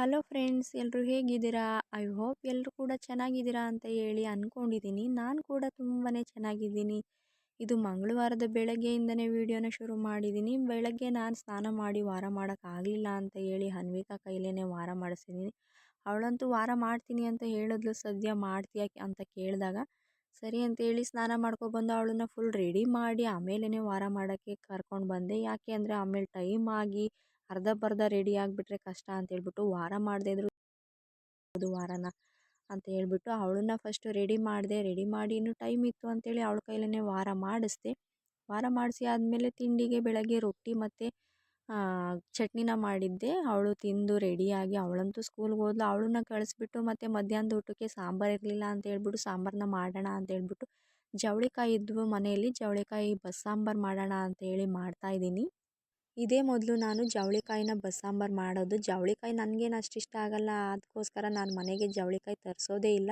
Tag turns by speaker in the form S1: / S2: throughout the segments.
S1: Hello friends ಎಲ್ಲರೂ ಹೇಗಿದ್ದೀರಾ? I hope ಎಲ್ಲರೂ ಕೂಡ ಚೆನ್ನಾಗಿದ್ದೀರಾ ಅಂತ ಹೇಳಿ ಅಂದ್ಕೊಂಡಿದ್ದೀನಿ ನಾನು ಕೂಡ ತುಂಬಾ ಚೆನ್ನಾಗಿದ್ದೀನಿ. ಇದು ಮಂಗಳವಾರದ ಬೆಳಗ್ಗೆಯಿಂದನೇ ವಿಡಿಯೋನ ಶುರು ಮಾಡಿದ್ದೀನಿ. ಬೆಳಗ್ಗೆ ನಾನು ಸ್ನಾನ ಮಾಡಿ ವಾರ ಮಾಡೋಕ್ಕಾಗಲಿಲ್ಲ ಅಂತ ಹೇಳಿ ಹನ್ವಿಕಾ ಕೈಲೇ ವಾರ ಮಾಡಿಸಿದ್ದೀನಿ ಅವಳಂತೂ ವಾರ ಮಾಡ್ತೀನಿ ಅಂತ ಹೇಳಿದ್ಲು, ಸದ್ಯ ಮಾಡ್ತೀಯ ಅಂತ ಕೇಳಿದಾಗ, ಸರಿ ಅಂತೇಳಿ ಸ್ನಾನ ಮಾಡ್ಕೊಬಂದು ಅವಳನ್ನ ಫುಲ್ ರೆಡಿ ಮಾಡಿ ಆಮೇಲೆ ವಾರ ಮಾಡೋಕ್ಕೆ ಕರ್ಕೊಂಡು ಬಂದೆ. ಯಾಕೆ ಅಂದರೆ ಆಮೇಲೆ ಟೈಮ್ ಆಗಿ ಅರ್ಧಂಬರ್ಧ ರೆಡಿ ಆಗಿಬಿಟ್ರೆ ಕಷ್ಟ ಅಂತ ಹೇಳ್ಬಿಟ್ಟು ವಾರ ಮಾಡದೇ ಇದ್ರು ಅದು ವಾರನ ಅಂತ ಹೇಳ್ಬಿಟ್ಟು ಅವಳನ್ನ ಫಸ್ಟ್ ರೆಡಿ ಮಾಡಿದೆ ರೆಡಿ ಮಾಡಿ ಇನ್ನೂ ಟೈಮ್ ಇತ್ತು ಅಂತೇಳಿ ಅವಳ ಕೈಲೇ ವಾರ ಮಾಡಿಸ್ದೆ. ವಾರ ಮಾಡಿಸಿ ಆದಮೇಲೆ ತಿಂಡಿಗೆ ಬೆಳಗ್ಗೆ ರೊಟ್ಟಿ ಮತ್ತು ಚಟ್ನಿನ ಮಾಡಿದ್ದೆ. ಅವಳು ತಿಂದು ರೆಡಿಯಾಗಿ ಅವಳಂತೂ ಸ್ಕೂಲ್ಗೆ ಹೋದ್ಲು. ಅವಳನ್ನ ಕಳಿಸ್ಬಿಟ್ಟು ಮತ್ತು ಮಧ್ಯಾಹ್ನದ ಊಟಕ್ಕೆ ಸಾಂಬಾರು ಇರಲಿಲ್ಲ ಅಂತ ಹೇಳ್ಬಿಟ್ಟು ಸಾಂಬಾರನ್ನ ಮಾಡೋಣ ಅಂತ ಹೇಳ್ಬಿಟ್ಟು ಜವಳಿಕಾಯಿ ಇದ್ವು ಮನೆಯಲ್ಲಿ. ಜವಳಿಕಾಯಿ ಬಸ್ಸಾಂಬಾರು ಮಾಡೋಣ ಅಂತ ಹೇಳಿ ಮಾಡ್ತಾಯಿದ್ದೀನಿ ಇದೇ ಮೊದಲು ನಾನು ಜವಳಿಕಾಯಿನ ಬಸ್ಸಾಂಬಾರು ಮಾಡೋದು. ಜವಳಿಕಾಯಿ ನನಗೇನು ಅಷ್ಟು ಇಷ್ಟ ಆಗಲ್ಲ. ಅದಕ್ಕೋಸ್ಕರ ನಾನು ಮನೆಗೆ ಜವಳಿಕಾಯಿ ತರಿಸೋದೇ ಇಲ್ಲ.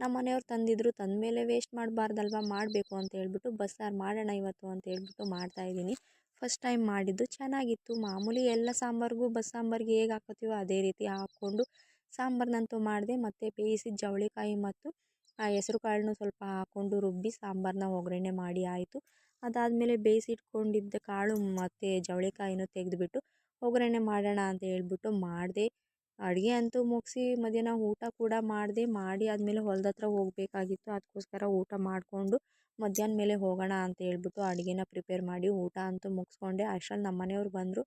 S1: ನಮ್ಮ ಮನೆಯವ್ರು ತಂದಿದ್ರು, ತಂದಮೇಲೆ ವೇಸ್ಟ್ ಮಾಡಬಾರ್ದಲ್ವ? ಮಾಡಬೇಕು ಅಂತ ಹೇಳ್ಬಿಟ್ಟು ಬಸ್ಸಾರು ಮಾಡೋಣ ಇವತ್ತು ಅಂತ ಹೇಳ್ಬಿಟ್ಟು ಮಾಡ್ತಾಯಿದ್ದೀನಿ ಫಸ್ಟ್ ಟೈಮ್ ಮಾಡಿದ್ದು. ಚೆನ್ನಾಗಿತ್ತು. ಮಾಮೂಲಿ ಎಲ್ಲ ಸಾಂಬಾರಿಗೂ ಬಸ್ಸಾಂಬಾರಿಗೆ ಹೇಗೆ ಹಾಕೋತೀವೋ ಅದೇ ರೀತಿ ಹಾಕ್ಕೊಂಡು ಸಾಂಬಾರ್ನಂತೂ ಮಾಡಿದೆ. ಮತ್ತು ಬೇಯಿಸಿದ ಜವಳಿಕಾಯಿ ಮತ್ತು ಆ ಹೆಸ್ರು ಕಾಳನ್ನು ಸ್ವಲ್ಪ ಹಾಕ್ಕೊಂಡು ರುಬ್ಬಿ ಸಾಂಬಾರನ್ನ ಒಗ್ಗರಣೆ ಮಾಡಿ ಆಯಿತು. ಅದಾದಮೇಲೆ ಬೇಯಿಸಿಟ್ಕೊಂಡಿದ್ದ ಕಾಳು ಮತ್ತು ಜವಳಿಕಾಯಿನೂ ತೆಗೆದುಬಿಟ್ಟು ಒಗ್ಗರಣೆ ಮಾಡೋಣ ಅಂತ ಹೇಳ್ಬಿಟ್ಟು ಮಾಡಿದೆ. ಅಡುಗೆ ಅಂತೂ ಮುಗಿಸಿ ಮಧ್ಯಾಹ್ನ ಊಟ ಕೂಡ ಮಾಡಿದೆ. ಮಾಡಿ ಆದಮೇಲೆ ಹೊಲ್ದ ಹತ್ರ ಹೋಗಬೇಕಾಗಿತ್ತು. ಅದಕ್ಕೋಸ್ಕರ ಊಟ ಮಾಡಿಕೊಂಡು ಮಧ್ಯಾಹ್ನ ಮೇಲೆ ಹೋಗೋಣ ಅಂತ ಹೇಳ್ಬಿಟ್ಟು ಅಡುಗೆನ ಪ್ರಿಪೇರ್ ಮಾಡಿ ಊಟ ಅಂತೂ ಮುಗಿಸ್ಕೊಂಡೆ. ಅಷ್ಟ್ರಲ್ಲಿ ನಮ್ಮ ಮನೆಯವ್ರು ಬಂದರು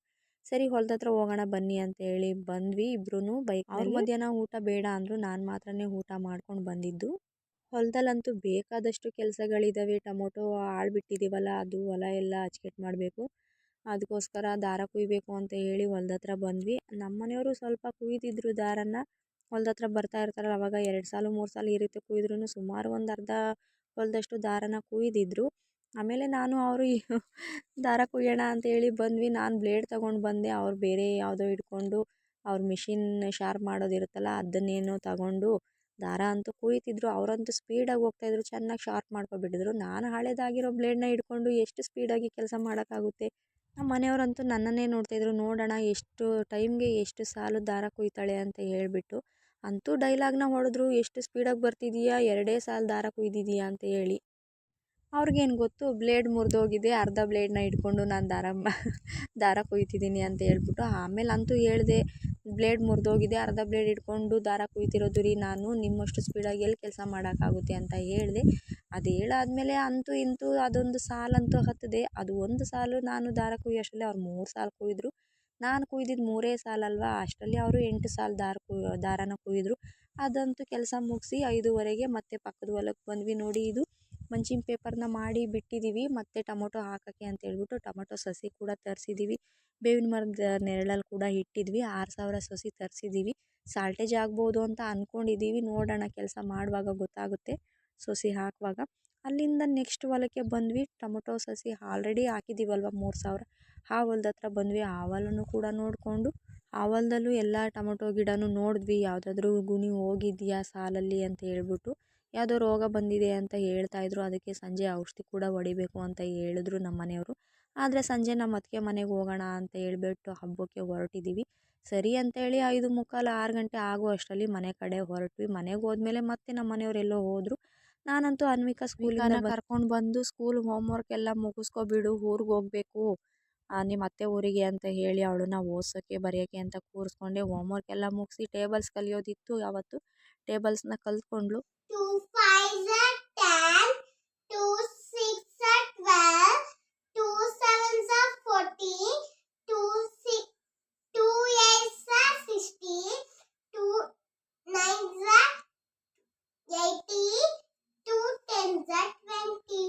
S1: ಸರಿ ಹೊಲ್ದ ಹತ್ರ ಹೋಗೋಣ ಬನ್ನಿ ಅಂತ ಹೇಳಿ ಬಂದ್ವಿ ಇಬ್ರೂ ಬೈಕ್ ಅವ್ರು ಮಧ್ಯಾಹ್ನ ಊಟ ಬೇಡ ಅಂದರು. ನಾನು ಮಾತ್ರನೇ ಊಟ ಮಾಡ್ಕೊಂಡು ಬಂದಿದ್ದು. ಹೊಲದಲ್ಲಂತೂ ಬೇಕಾದಷ್ಟು ಕೆಲಸಗಳಿದ್ದಾವೆ ಟೊಮೊಟೊ ಆಳ್ಬಿಟ್ಟಿದ್ದೀವಲ್ಲ ಅದು ಹೊಲ ಎಲ್ಲ ಅಚ್ಕಟ್ಟು ಮಾಡಬೇಕು. ಅದಕ್ಕೋಸ್ಕರ ದಾರ ಕುಯ್ಬೇಕು ಅಂತ ಹೇಳಿ ಹೊಲ್ದ ಹತ್ರ ಬಂದ್ವಿ. ನಮ್ಮ ಮನೆಯವರು ಸ್ವಲ್ಪ ಕುಯ್ದಿದ್ರು ದಾರನ ಹೊಲ್ದ ಹತ್ರ ಬರ್ತಾ ಇರ್ತಾರಲ್ಲ, ಅವಾಗ ಎರಡು ಸಾಲು, ಮೂರು ಸಾಲು ಈ ರೀತಿ ಕುಯ್ದ್ರೂ ಸುಮಾರು ಒಂದು ಅರ್ಧ ಹೊಲದಷ್ಟು ದಾರನ ಕುಯ್ದಿದ್ರು. ಆಮೇಲೆ ನಾನು ಅವರು ದಾರ ಕುಯ್ಯೋಣ ಅಂತ ಹೇಳಿ ಬಂದ್ವಿ. ನಾನು ಬ್ಲೇಡ್ ತಗೊಂಡು ಬಂದೆ. ಅವ್ರು ಬೇರೆ ಯಾವುದೋ ಹಿಡ್ಕೊಂಡು ಅವ್ರ ಮಿಷಿನ್ ಶಾರ್ಪ್ ಮಾಡೋದಿರುತ್ತಲ್ಲ, ಅದನ್ನೇನೋ ತಗೊಂಡು ದಾರ ಅಂತೂ ಕುಯ್ತಿದ್ರು, ಅವರಂತೂ ಸ್ಪೀಡಾಗಿ ಹೋಗ್ತಾಯಿದ್ರು ಚೆನ್ನಾಗಿ ಶಾರ್ಪ್ ಮಾಡ್ಕೊಬಿಟ್ಟಿದ್ರು ನಾನು ಹಳೇದಾಗಿರೋ ಬ್ಲೇಡ್ನ ಹಿಡ್ಕೊಂಡು ಎಷ್ಟು ಸ್ಪೀಡಾಗಿ ಕೆಲಸ ಮಾಡೋಕ್ಕಾಗುತ್ತೆ? ನಮ್ಮ ಮನೆಯವರಂತೂ ನನ್ನನ್ನೇ ನೋಡ್ತಾಯಿದ್ರು ನೋಡೋಣ ಎಷ್ಟು ಟೈಮ್ಗೆ ಎಷ್ಟು ಸಾಲು ದಾರ ಕುಯ್ತಾಳೆ ಅಂತ ಹೇಳಿಬಿಟ್ಟು, ಅಂತೂ ಡೈಲಾಗ್ನ ಹೊಡೆದ್ರು, ಎಷ್ಟು ಸ್ಪೀಡಾಗಿ ಬರ್ತಿದೀಯಾ? ಎರಡೇ ಸಾಲು ದಾರ ಕುಯ್ದಿದ್ದೀಯಾ ಅಂತ ಹೇಳಿ. ಅವ್ರಿಗೇನು ಗೊತ್ತು? ಬ್ಲೇಡ್ ಮುರಿದೋಗಿದೆ, ಅರ್ಧ ಬ್ಲೇಡ್ನ ಹಿಡ್ಕೊಂಡು ನಾನು ದಾರ ದಾರ ಕೊಯ್ತಿದ್ದೀನಿ ಅಂತ ಹೇಳ್ಬಿಟ್ಟು ಆಮೇಲೆ ಅಂತೂ ಹೇಳಿದೆ, ಬ್ಲೇಡ್ ಮುರಿದೋಗಿದೆ, ಅರ್ಧ ಬ್ಲೇಡ್ ಹಿಡ್ಕೊಂಡು ದಾರ ಕೊಯ್ತಿರೋದು ರೀ ನಾನು, ನಿಮ್ಮಷ್ಟು ಸ್ಪೀಡಾಗಿ ಎಲ್ಲಿ ಕೆಲಸ ಮಾಡೋಕ್ಕಾಗುತ್ತೆ ಅಂತ ಹೇಳಿದೆ. ಅದು ಹೇಳಾದ್ಮೇಲೆ ಅಂತೂ ಇಂತೂ ಅದೊಂದು ಸಾಲಂತೂ ಹತ್ತದೆ ಅದು ಒಂದು ಸಾಲು ನಾನು ದಾರ ಕುಯ್ಯೋಷ್ಟರಲ್ಲಿ ಅವ್ರು ಮೂರು ಸಾಲು ಕೊಯ್ದರು. ನಾನು ಕುಯ್ದಿದ್ದು ಮೂರೇ ಸಾಲಲ್ವಾ? ಅಷ್ಟರಲ್ಲಿ ಅವರು ಎಂಟು ಸಾಲು ದಾರ ಕುಯ್, ದಾರನ ಕೊಯ್ದರು. ಅದಂತೂ ಕೆಲಸ ಮುಗಿಸಿ ಐದುವರೆಗೆ ಮತ್ತೆ ಪಕ್ಕದ ಹೊಲಕ್ಕೆ ಬಂದ್ವಿ ನೋಡಿ ಇದು. ಮಂಚಿನ ಪೇಪರ್ನ ಮಾಡಿ ಬಿಟ್ಟಿದ್ದೀವಿ ಮತ್ತು ಟೊಮೊಟೊ ಹಾಕೋಕ್ಕೆ ಅಂತ ಹೇಳ್ಬಿಟ್ಟು ಟೊಮೊಟೊ ಸಸಿ ಕೂಡ ತರಿಸಿದ್ದೀವಿ ಬೇವಿನ ಮರದ ನೆರಳಲ್ಲಿ ಕೂಡ ಇಟ್ಟಿದ್ವಿ, ಆರು ಸಾವಿರ ಸಸಿ ತರಿಸಿದ್ದೀವಿ ಸಾಲ್ಟೇಜ್ ಆಗ್ಬೋದು ಅಂತ ಅಂದ್ಕೊಂಡಿದ್ದೀವಿ ನೋಡೋಣ ಕೆಲಸ ಮಾಡುವಾಗ ಗೊತ್ತಾಗುತ್ತೆ ಸಸಿ ಹಾಕುವಾಗ. ಅಲ್ಲಿಂದ ನೆಕ್ಸ್ಟ್ ಹೊಲಕ್ಕೆ ಬಂದ್ವಿ, ಟೊಮೊಟೊ ಸಸಿ ಆಲ್ರೆಡಿ ಹಾಕಿದ್ದೀವಲ್ವ ಮೂರು ಸಾವಿರ? ಆ ಹೊಲದ ಹತ್ರ ಬಂದ್ವಿ, ಆ ಹೊಲನೂ ಕೂಡ ನೋಡಿಕೊಂಡು, ಆ ಹೊಲದಲ್ಲೂ ಎಲ್ಲ ಟೊಮೊಟೊ ಗಿಡನೂ ನೋಡಿದ್ವಿ, ಯಾವುದಾದ್ರೂ ಗುಣಿ ಹೋಗಿದೆಯಾ ಸಾಲಲ್ಲಿ ಅಂತ ಹೇಳ್ಬಿಟ್ಟು. ಯಾವುದೋ ರೋಗ ಬಂದಿದೆ ಅಂತ ಹೇಳ್ತಾ ಇದ್ದರು ಅದಕ್ಕೆ ಸಂಜೆ ಔಷಧಿ ಕೂಡ ಹೊಡಿಬೇಕು ಅಂತ ಹೇಳಿದ್ರು ನಮ್ಮ ಮನೆಯವರು. ಆದರೆ ಸಂಜೆ ನಮ್ಮ ಅತ್ತಿಗೆ ಮನೆಗೆ ಹೋಗೋಣ ಅಂತ ಹೇಳ್ಬಿಟ್ಟು ಹಬ್ಬಕ್ಕೆ ಹೊರಟಿದ್ದೀವಿ ಸರಿ ಅಂತೇಳಿ ಐದು ಮುಕ್ಕಾಲು ಆರು ಗಂಟೆ ಆಗೋ ಅಷ್ಟರಲ್ಲಿ ಮನೆ ಕಡೆ ಹೊರಟ್ವಿ. ಮನೆಗೆ ಹೋದ್ಮೇಲೆ ಮತ್ತೆ ನಮ್ಮ ಮನೆಯವ್ರು ಎಲ್ಲೋ ಹೋದರು. ನಾನಂತೂ ಅನ್ವಿಕಾ ಸ್ಕೂಲಿಂದ ಕರ್ಕೊಂಡು ಬಂದು ಸ್ಕೂಲ್ ಹೋಮ್ವರ್ಕ್ ಎಲ್ಲ ಮುಗಿಸ್ಕೊಬಿಡು ಊರಿಗೆ ಹೋಗಬೇಕು. ನಿಮ್ಮ ಅತ್ತೆ ಊರಿಗೆ ಅಂತ ಹೇಳಿ ಅವಳನ್ನ ಓದಿಸೋಕ್ಕೆ ಬರೆಯೋಕ್ಕೆ ಅಂತ ಕೂರಿಸ್ಕೊಂಡೆ. ಹೋಮ್ವರ್ಕ್ ಎಲ್ಲ ಮುಗಿಸಿ ಟೇಬಲ್ಸ್ ಕಲಿಯೋದಿತ್ತು ಯಾವತ್ತು. ಟೇಬಲ್ಸ್ನ ಕಲ್ತ್ಕೊಂಡ್ಳು.
S2: ಟ್ಯೂ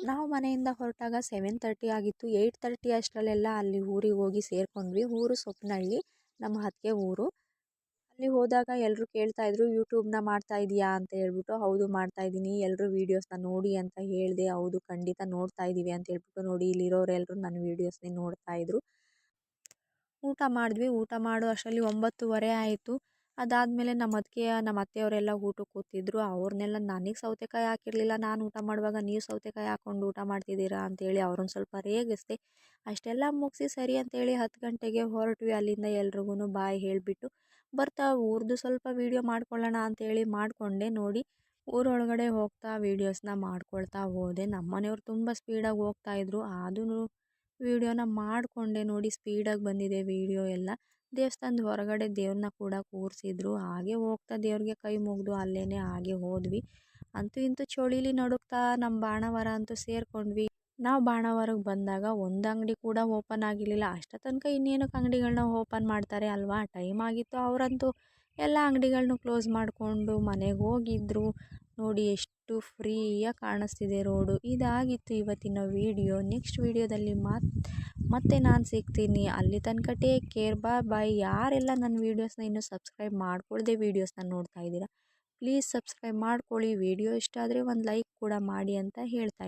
S1: ನಾವು ಮನೆಯಿಂದ ಹೊರಟಾಗ ಸೆವೆನ್ ತರ್ಟಿ ಆಗಿತ್ತು. ಏಯ್ಟ್ ತರ್ಟಿ ಅಷ್ಟರಲ್ಲೆಲ್ಲ ಅಲ್ಲಿ ಊರಿಗೆ ಹೋಗಿ ಸೇರಿಕೊಂಡ್ವಿ. ಊರು ಸೊಪ್ನಳ್ಳಿ ನಮ್ಮ ಹತ್ತಿಗೆ ಊರು. ಅಲ್ಲಿ ಹೋದಾಗ ಎಲ್ಲರೂ ಕೇಳ್ತಾಯಿದ್ರು ಯೂಟ್ಯೂಬ್ನ ಮಾಡ್ತಾ ಇದೀಯಾ? ಅಂತ ಹೇಳ್ಬಿಟ್ಟು, ಹೌದು, ಮಾಡ್ತಾ ಇದ್ದೀನಿ ಎಲ್ಲರೂ ವೀಡಿಯೋಸ್ನ ನೋಡಿ ಅಂತ ಹೇಳಿದೆ, ಹೌದು, ಖಂಡಿತ ನೋಡ್ತಾ ಇದ್ದೀವಿ ಅಂತ ಹೇಳ್ಬಿಟ್ಟು ನೋಡಿ ಇಲ್ಲಿರೋರೆಲ್ಲರೂ ನನ್ನ ವೀಡಿಯೋಸ್ನೇ ನೋಡ್ತಾ ಇದ್ರು. ಊಟ ಮಾಡಿದ್ವಿ. ಊಟ ಮಾಡೋ ಅಷ್ಟರಲ್ಲಿ ಒಂಬತ್ತುವರೆ ಆಯಿತು. ಅದಾದಮೇಲೆ ನಮ್ಮ ಅತ್ತಿಗೆ ನಮ್ಮ ಅತ್ತೆಯವರೆಲ್ಲ ಊಟಕ್ಕೆ ಕೂತಿದ್ರು. ಅವ್ರನ್ನೆಲ್ಲ ನನಗೆ ಸೌತೆಕಾಯಿ ಹಾಕಿರಲಿಲ್ಲ. ನಾನು ಊಟ ಮಾಡುವಾಗ ನೀವು ಸೌತೆಕಾಯಿ ಹಾಕ್ಕೊಂಡು ಊಟ ಮಾಡ್ತಿದ್ದೀರಾ? ಅಂತೇಳಿ ಅವ್ರನ್ನ ಸ್ವಲ್ಪ ರೇಗಿಸ್ದೆ, ಅಷ್ಟೆಲ್ಲ ಮುಗಿಸಿ ಸರಿ ಅಂತೇಳಿ ಹತ್ತು ಗಂಟೆಗೆ ಹೊರಟ್ವಿ. ಅಲ್ಲಿಂದ ಎಲ್ರಿಗೂ ಬಾಯ್ ಹೇಳಿಬಿಟ್ಟು ಬರ್ತಾ ಊರದ್ದು ಸ್ವಲ್ಪ ವೀಡಿಯೋ ಮಾಡ್ಕೊಳ್ಳೋಣ ಅಂತೇಳಿ ಮಾಡಿಕೊಂಡೆ. ನೋಡಿ, ಊರೊಳಗಡೆ ಹೋಗ್ತಾ ವೀಡಿಯೋಸ್ನ ಮಾಡ್ಕೊಳ್ತಾ ಹೋದೆ. ನಮ್ಮ ಮನೆಯವ್ರು ತುಂಬ ಸ್ಪೀಡಾಗಿ ಹೋಗ್ತಾಯಿದ್ರು ಆದ್ರೂ ವೀಡಿಯೋನ ಮಾಡಿಕೊಂಡೆ. ನೋಡಿ, ಸ್ಪೀಡಾಗಿ ಬಂದಿದೆ ವೀಡಿಯೋ ಎಲ್ಲ. ದೇವಸ್ಥಾನದ ಹೊರಗಡೆ ದೇವ್ರನ್ನ ಕೂಡ ಕೂರಿಸಿದ್ರು. ಹಾಗೆ ಹೋಗ್ತಾ ದೇವ್ರಿಗೆ ಕೈ ಮುಗಿದು ಅಲ್ಲೇ ಹಾಗೆ ಹೋದ್ವಿ. ಅಂತೂ ಇಂತೂ ಚಳಿಲಿ ನಡುಕ್ತಾ ನಮ್ಮ ಬಾಣವರ ಅಂತೂ ಸೇರ್ಕೊಂಡ್ವಿ. ನಾವು ಬಾಣವರಕ್ಕೆ ಬಂದಾಗ ಒಂದು ಅಂಗಡಿ ಕೂಡ ಓಪನ್ ಆಗಿರಲಿಲ್ಲ. ಅಷ್ಟೊತ್ತನಕ ತನಕ ಇನ್ನೇನಕ್ಕೆ ಅಂಗಡಿಗಳನ್ನ ಓಪನ್ ಮಾಡ್ತಾರೆ ಅಲ್ವಾ? ಟೈಮ್ ಆಗಿತ್ತು ಅವರಂತೂ. ಎಲ್ಲ ಅಂಗಡಿಗಳನ್ನೂ ಕ್ಲೋಸ್ ಮಾಡಿಕೊಂಡು ಮನೆಗೆ ಹೋಗಿದ್ರು. ನೋಡಿ ಎಷ್ಟು ಫ್ರೀಯಾಗಿ ಕಾಣಿಸ್ತಿದೆ ರೋಡು. ಇದಾಗಿತ್ತು ಇವತ್ತಿನ ವೀಡಿಯೋ. ನೆಕ್ಸ್ಟ್ ವೀಡಿಯೋದಲ್ಲಿ ಮಾತ್, ಮತ್ತೆ ನಾನು ಸಿಗ್ತೀನಿ. ಅಲ್ಲಿ ತನಕ ಟೇಕ್ ಕೇರ್ ಬಾ ಬಾಯ್ ಯಾರೆಲ್ಲ ನನ್ನ ವೀಡಿಯೋಸ್ನ ಇನ್ನೂ ಸಬ್ಸ್ಕ್ರೈಬ್ ಮಾಡ್ಕೊಳ್ಳದೆ ವೀಡಿಯೋಸ್ನ ನೋಡ್ತಾ ಇದ್ದೀರಾ ಪ್ಲೀಸ್ ಸಬ್ಸ್ಕ್ರೈಬ್ ಮಾಡ್ಕೊಳ್ಳಿ. ವೀಡಿಯೋ ಇಷ್ಟ ಆದರೆ ಒಂದು ಲೈಕ್ ಕೂಡ ಮಾಡಿ ಅಂತ ಹೇಳ್ತಾ